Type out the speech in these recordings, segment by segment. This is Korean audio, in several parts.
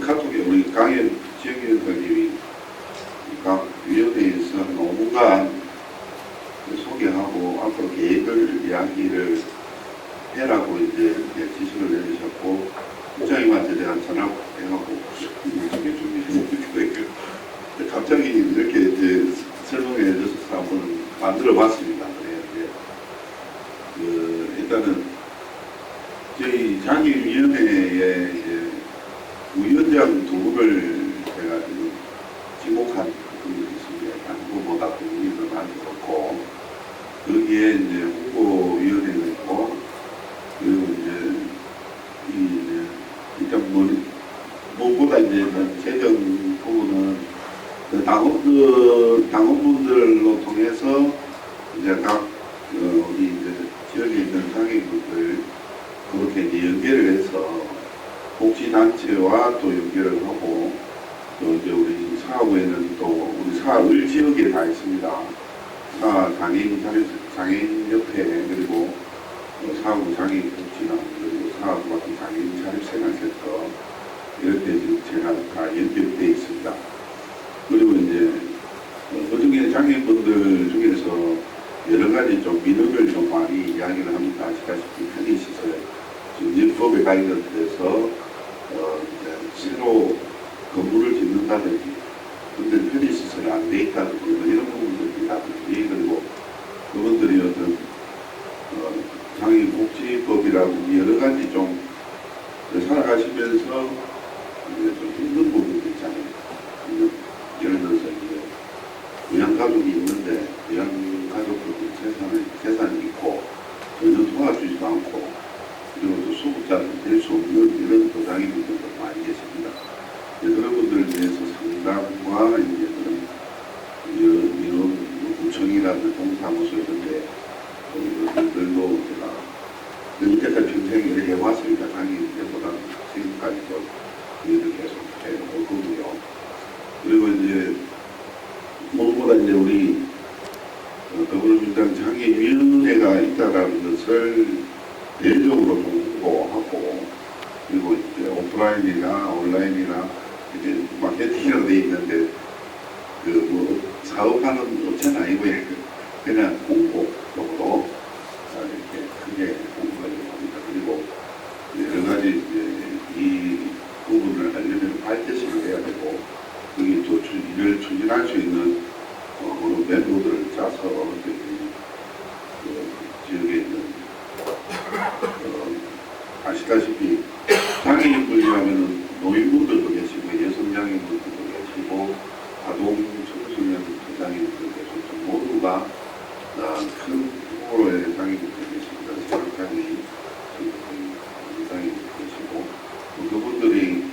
그 카톡에 우리 강현 지역위원장님이 각 위원회에서 노무가 소개하고 앞으로 계획을 이야기를 해라고 이제 지시를 내주셨고 국장님한테 전화를 해갖고 이렇게 준비해주고 갑자기 이렇게 이제 설명해 주셔서 한번 만들어 봤습니다. 그래요. 이제 그 일단은 저희 장기위원회에 두 분을 제가 지금 지목한 분이 있습니다. 한 후보다 두 분이 더 만들었고 거기에 이제 홍보위원회가 있고 그리고 이제 이 이제 일단 뭐 무엇보다 이제 재정 부분은 그 당원 그 당원분들로 통해서 이제 각 어, 우리 이제 지역에 있는 장애인분들 그렇게 이제 연계를 해서 복지단체와 또 연결을 하고 또 이제 우리 사업에는 또 우리 사을 지역에 다 있습니다. 사 장애인 자립 장애인 협회 그리고 사업 장애인 복지단 그리고 사업 같은 장애인 자립생활센터 때 지금 제가 다 연결돼 있습니다. 그리고 이제 어, 그중에 장애인분들 중에서 여러 가지 좀 민원을 좀 많이 이야기를 합니다. 아시다시피 편의시설 증진법에 관련돼서 어, 새로 건물을 짓는다든지 근데 편의시설이 안 돼 있다든지 뭐 이런 부분들이라든지 그리고 그분들이 어떤 어, 장애인복지법이라고 여러 가지 좀 살아가시면서 이제 좀 힘든 부분도 있잖아요. 음, 예를 들어서 이제 부양가족이 있는데 부양가족들도 재산이, 재산이 있고 전혀 도와주지도 않고 그리고 또 수급자는 될 수 없는 이런 도장인분들도 많이 계십니다. 이제 그런 분들을 위해서 상담과 이제 그런 이런, 이런 구청이라든 동사무소 이런데 이런 분들도 제가 이때까지 평생 일을 해왔습니다. 당연히 이제보다 지금까지도 일을 계속 해오고요. 그리고 이제 무엇보다 이제 우리 어, 더불어민주당 장애위원회가 있다라는 것을 대외적으로 홍보하고 그리고 이제 오프라인이나 온라인이나 이제 마케팅으로 돼 있는데 그 뭐 사업하는 업체는 아니고요. 그냥 홍보적으로 아, 이렇게 크게 홍보하려고 합니다. 그리고 여러 가지 이제 이 부분을 하려면 발대식을 해야 되고 거기 또 추- 이를 추진할 수 있는 어, 그런 멤버들을 짜서 이렇게 그 지역에 있는 어, 아시다시피 장애인분이라면 노인분들도 계시고 여성 장애인분들도 계시고 아동 청소년 장애인분들 모두가 아, 큰 장애인분들 계십니다. 지역 장애인 장애인분들 계시고 그분들이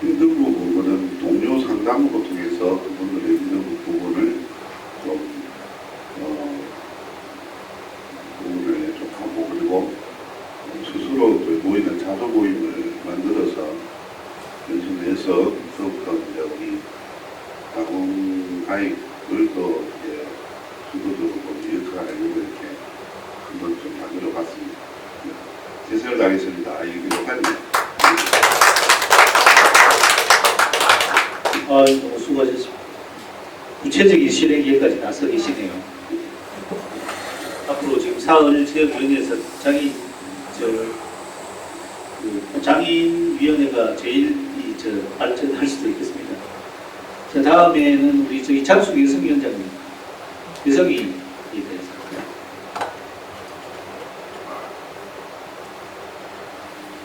힘든 부분은 동료 상담으로 통해서 그분들의 힘든 부분을 좀 어, 부분을 좀 하고 그리고 스스로 또 모이는 자조 모임을 만들어서 연습해서 더욱더 이제 당원 가입을 또 이제 주도적으로 이어가려고 이렇게 한번 좀 만들어 봤습니다. 네. 최선을 다하겠습니다. 이게 욕하네요. 아, 너무 수고하셨습니다. 구체적인 실행 계획까지 다써 계시네요. 앞으로 지금 사흘 지역위원회에서 장애인 저, 그 장애인위원회가 제일 이, 저, 발전할 수도 있겠습니다. 자, 다음에는 우리 저기 장숙 여성위원장님, 여성이 대해서.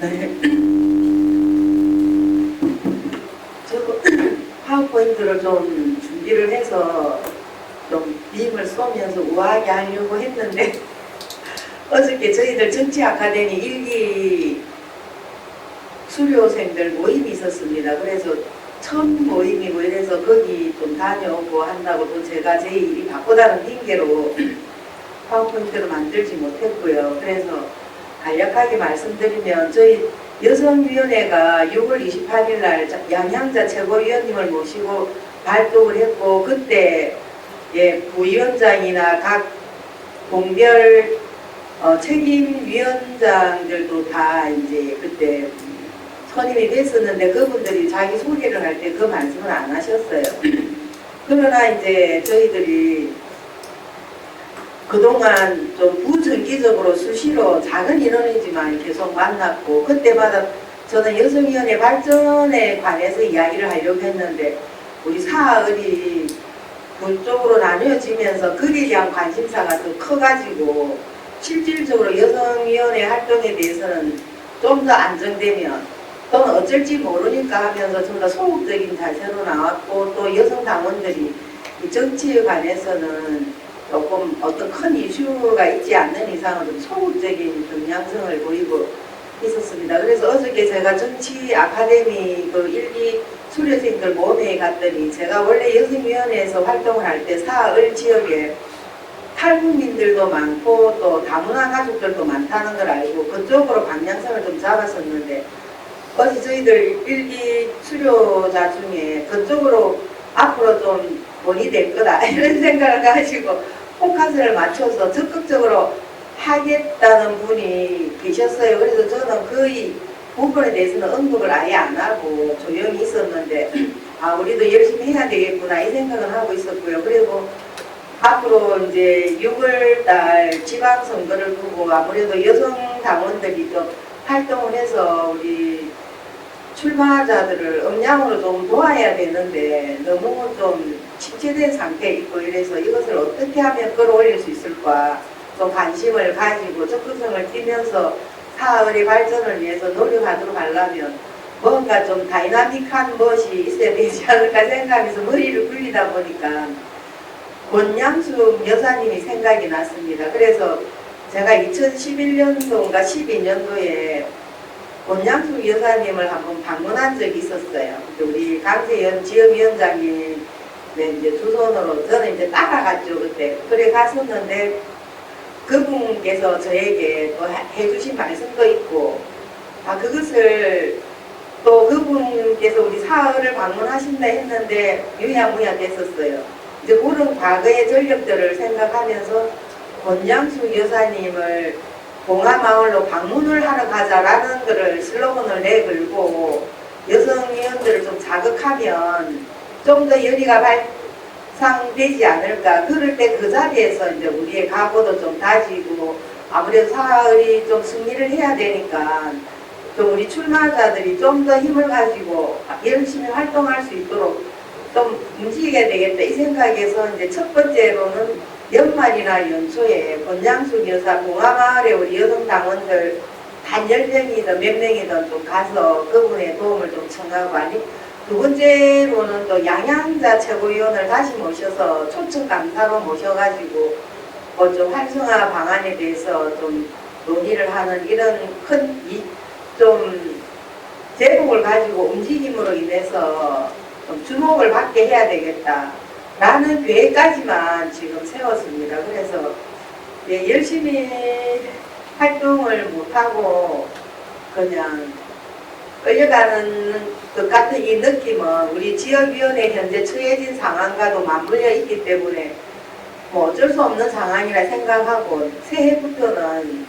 네. 저 파워포인트를 좀 준비를 해서 좀 빔을 쏘면서 우아하게 하려고 했는데 어저께 저희들 정치 아카데미 일기 수료생들 모임이 있었습니다. 그래서 첫 모임이고 이래서 거기 좀 다녀오고 한다고 또 제가 제 일이 바쁘다는 핑계로 파워포인트를 만들지 못했고요. 그래서 간략하게 말씀드리면 저희 여성위원회가 6월 28일 날 자- 양향자 최고위원님을 모시고 발동을 했고 그때 예, 부위원장이나 각 공별 어, 책임위원장들도 다 이제 그때 선임이 됐었는데 그분들이 자기 소개를 할 때 그 말씀을 안 하셨어요. 그러나 이제 저희들이 그동안 좀 부정기적으로 수시로 작은 인원이지만 계속 만났고 그때마다 저는 여성위원회 발전에 관해서 이야기를 하려고 했는데 우리 사흘이 그쪽으로 나뉘어지면서 그에 대한 관심사가 더 커가지고 실질적으로 여성위원회 활동에 대해서는 좀 더 안정되면 또는 어쩔지 모르니까 하면서 좀 더 소극적인 자세로 나왔고 또 여성 당원들이 이 정치에 관해서는 조금 어떤 큰 이슈가 있지 않는 이상은 좀 소극적인 경향성을 보이고 있었습니다. 그래서 어저께 제가 정치 아카데미 그 일기 수료생들 모임에 갔더니 제가 원래 여성위원회에서 활동을 할 때 사흘 지역에 탈북민들도 많고 또 다문화 가족들도 많다는 걸 알고 그쪽으로 방향성을 좀 잡았었는데 어제 저희들 일기 수료자 중에 그쪽으로 앞으로 좀 돈이 될 거다 이런 생각을 가지고 포커스를 맞춰서 적극적으로 하겠다는 분이 계셨어요. 그래서 저는 거의 부분에 대해서는 언급을 아예 안 하고 조용히 있었는데 아 우리도 열심히 해야 되겠구나 이 생각은 하고 있었고요. 그리고 앞으로 이제 6월달 지방선거를 두고 아무래도 여성 당원들이 좀 활동을 해서 우리 출마자들을 음량으로 좀 도와야 되는데 너무 좀 침체된 상태에 있고 이래서 이것을 어떻게 하면 끌어올릴 수 있을까 좀 관심을 가지고 적극성을 띠면서 사흘의 발전을 위해서 노력하도록 하려면 뭔가 좀 다이나믹한 것이 있어야 되지 않을까 생각해서 머리를 굴리다 보니까 권양숙 여사님이 생각이 났습니다. 그래서 제가 2011년도인가 12년도에 권양숙 여사님을 한번 방문한 적이 있었어요. 우리 강세연 지역위원장님 이제 두 손으로 저는 이제 따라갔죠 그때. 그래 갔었는데 그분께서 저에게 또 해- 해주신 말씀도 있고 아 그것을 또 그분께서 우리 사흘을 방문하신다 했는데 유야무야 됐었어요. 이제 그런 과거의 전력들을 생각하면서 권양숙 여사님을 봉화마을로 방문을 하러 가자라는 것을 슬로건을 내걸고 여성 위원들을 좀 자극하면 좀 더 열의가 발상되지 않을까. 그럴 때 그 자리에서 이제 우리의 각오도 좀 다지고 아무래도 사흘이 좀 승리를 해야 되니까 좀 우리 출마자들이 좀 더 힘을 가지고 열심히 활동할 수 있도록 좀 움직여야 되겠다 이 생각에서 이제 첫 번째로는 연말이나 연초에 권양숙 여사 봉화마을에 우리 여성 당원들 단 10명이든 몇 명이든 좀 가서 그분의 도움을 좀 청하고 아니 두 번째로는 또 양양자 최고위원을 다시 모셔서 초청 강사로 모셔가지고 뭐 좀 활성화 방안에 대해서 좀 논의를 하는 이런 큰좀 제목을 가지고 움직임으로 인해서 좀 주목을 받게 해야 되겠다. 라는 계획까지만 지금 세웠습니다. 그래서 예, 열심히 활동을 못하고 그냥 끌려가는 것 같은 이 느낌은 우리 지역위원회 현재 처해진 상황과도 맞물려 있기 때문에 뭐 어쩔 수 없는 상황이라 생각하고 새해부터는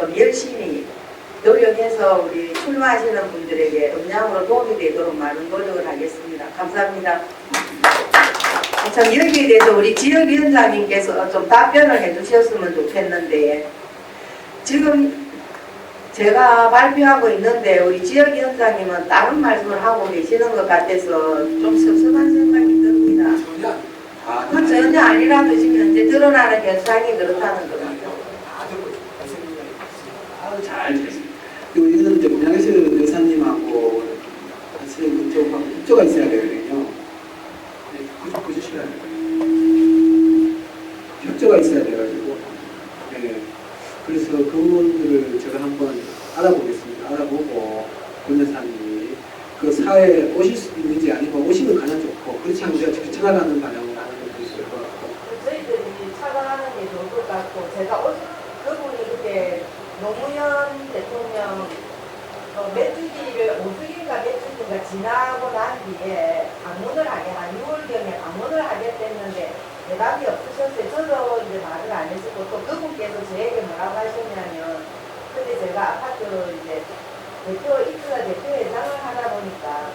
좀 열심히 노력해서 우리 출마하시는 분들에게 음량으로 도움이 되도록 많은 노력을 하겠습니다. 감사합니다. 참 여기에 대해서 우리 지역위원장님께서 좀 답변을 해주셨으면 좋겠는데 지금 제가 발표하고 있는데 우리 지역위원장님은 다른 말씀을 하고 계시는 것 같아서 좀 섭섭한 생각이 듭니다. 전혀 다그 전혀 아니라도 지금 현재 드러나는 현상이 그렇다는 듣고 있습니다. 아유, 잘 됐습니다. 그리고 이제 문양에서 여사님하고 같이 그쪽하고 협조가 있어야 되거든요. 네, 그쪽 보시셔야 돼요. 협조가 있어야 돼가지고. 네. 그래서 그 부분들을 제가 한번 알아보겠습니다. 알아보고 권 여사님이 그 사회에 오실 수 있는지 아니면 오시면 가장 좋고 그렇지 않으면 제가 찾아가는 방향으로 하는 것도 있을 것 같고. 저희들이 찾아가는 게 좋을 것 같고 제가 어제 그분이 그때 노무현 대통령 어, 몇 주기를 5주기인가 몇 주기인가 지나고 난 뒤에 방문을 하게 한 6월경에 방문을 하겠댔는데 대답이 없으셨어요. 저도 이제 말을 안 했었고 또 그분께서 저에게 뭐라고 하셨냐면 근데 제가 아파트 이제 대표 이트가 대표 회장을 하다 보니까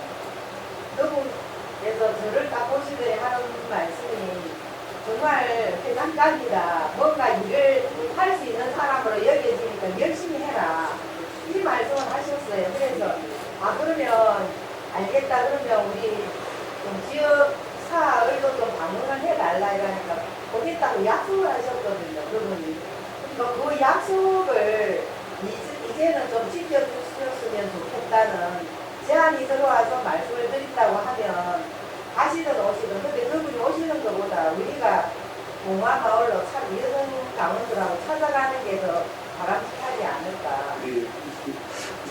그분께서 저를 딱 보시더니 하는 말씀이 정말 회장감이다. 뭔가 일을 할 수 있는 사람으로 여겨지니까 열심히 해라. 이 말씀을 하셨어요. 그래서 아 그러면 알겠다. 그러면 우리 좀 지역 사을도 좀 방문을 해달라 이러니까 보겠다고 약속을 하셨거든요. 그분이. 그러니까 그 약속을 이제- 이제 는 좀 지켜주셨으면 좋겠다는 제안이 들어와서 말씀을 드린다고 하면 가시든 오시든 근데 그분이 오시는 것보다 우리가 동화마을로 참 이런 강원들하고 찾아가는 게 더 바람직하지 않을까. 네,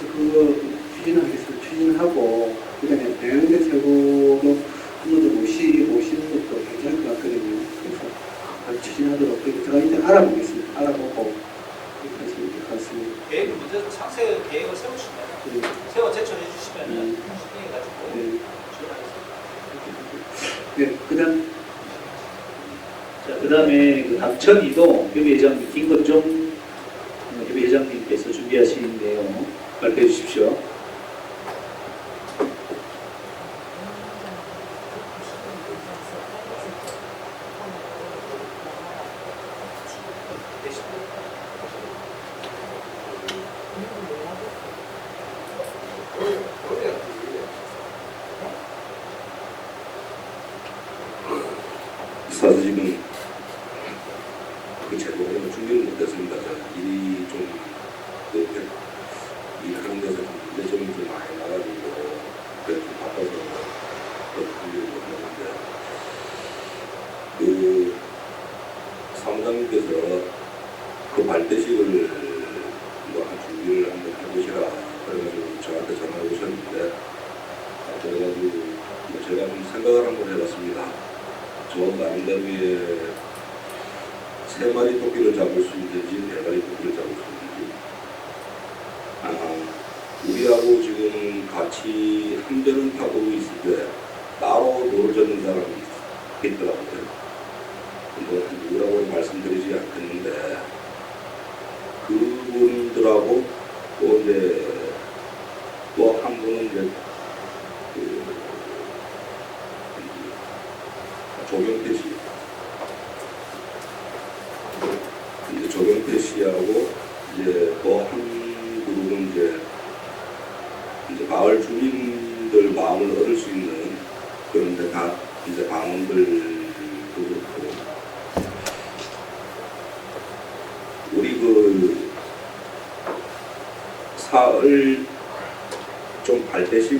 그거 추진하겠습니다. 추진하고 그다음에 배영대 최고도 한 번 더 모시 모시는 것도 괜찮을 것 같거든요. 그래서 잘 추진하도록 그렇게 제가 이제 알아보겠습니다. 알아보고 그렇게 하시면 될 것 같습니다. 계획을 먼저 상세 계획을 세우시면 네, 세워 제출해 주시면 음. 진행해 가지고 네, 지원하겠습니다. 네, 그다음 자, 그 다음에 그 강천이도 협의회장님, 김건종 협의회장님께서 내용 발표해 주십시오. 사실 지금 그 제대로 준비를 못했습니다. 저 일이 좀 그, 일하는 데서 좀 문제점이 좀 많이 나가지고 그래서 좀 바빠서 그 준비를 못했는데 그 사무장님께서 그 발대식을 뭐한 준비를 한번 해보시라 그래가지고 저한테 전화 오셨는데 아, 그래가지고 뭐 제가 좀 생각을 한번 해봤습니다. 저 남다위에 세 마리 토끼를 잡을 수 있는지 네 마리 토끼를 잡을 수 있는지 아, 우리하고 지금 같이 함대는 타고 있을 때 따로 젓는 사람이 있더라고요. 뭐 누구라고 말씀드리지 않겠는데 그분들하고 또 이제 또 한 분은 이제 그 조경태 씨.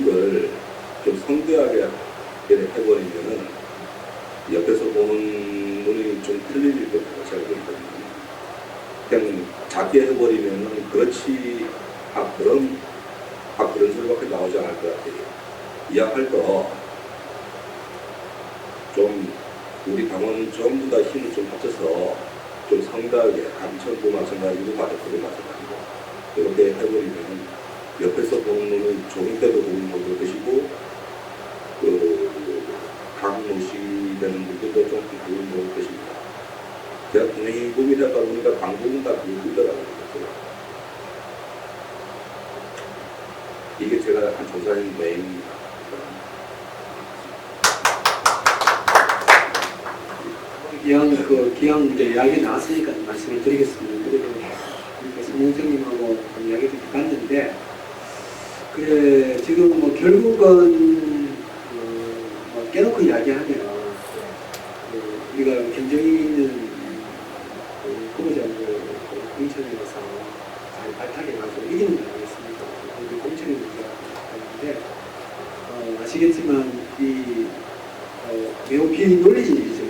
발대식을 좀 성대하게 해버리면은 옆에서 보는 눈이 좀 틀릴 것같다고 생각했거든요. 그냥 작게 해버리면은 그렇지, 아, 그런, 아, 그런 소리밖에 나오지 않을 것 같아요. 이야기할 거, 좀, 우리 당원 전부 다 힘을 좀 합쳐서 좀 성대하게, 감천도 마찬가지고, 바닥도 마찬가지고, 이렇게 해버리면 옆에서 보는 눈은 조금 때도 보는 것 것이고, 그, 강모시 되는 분들도 좀 그런 것 것입니다. 제가 공익금이다 보니까 방법은 다 그거더라고요. 이게 제가 한 조사인 메인입니다. 기왕 그 기왕 이제 이야기 나왔으니까 말씀을 드리겠습니다. 그리고 이렇게 성공장님하고 좀 이야기 좀 해봤는데 그래 지금 뭐 결국은 어, 뭐 깨놓고 이야기하면 그 우리가 경쟁이 있는 그 후보자들 그 공천에서 잘 발탁해 가지고 이기는 거 아니겠습니까? 그 공천의 문제가 있는데 어, 아시겠지만 이 어, 매우 비논리적이죠.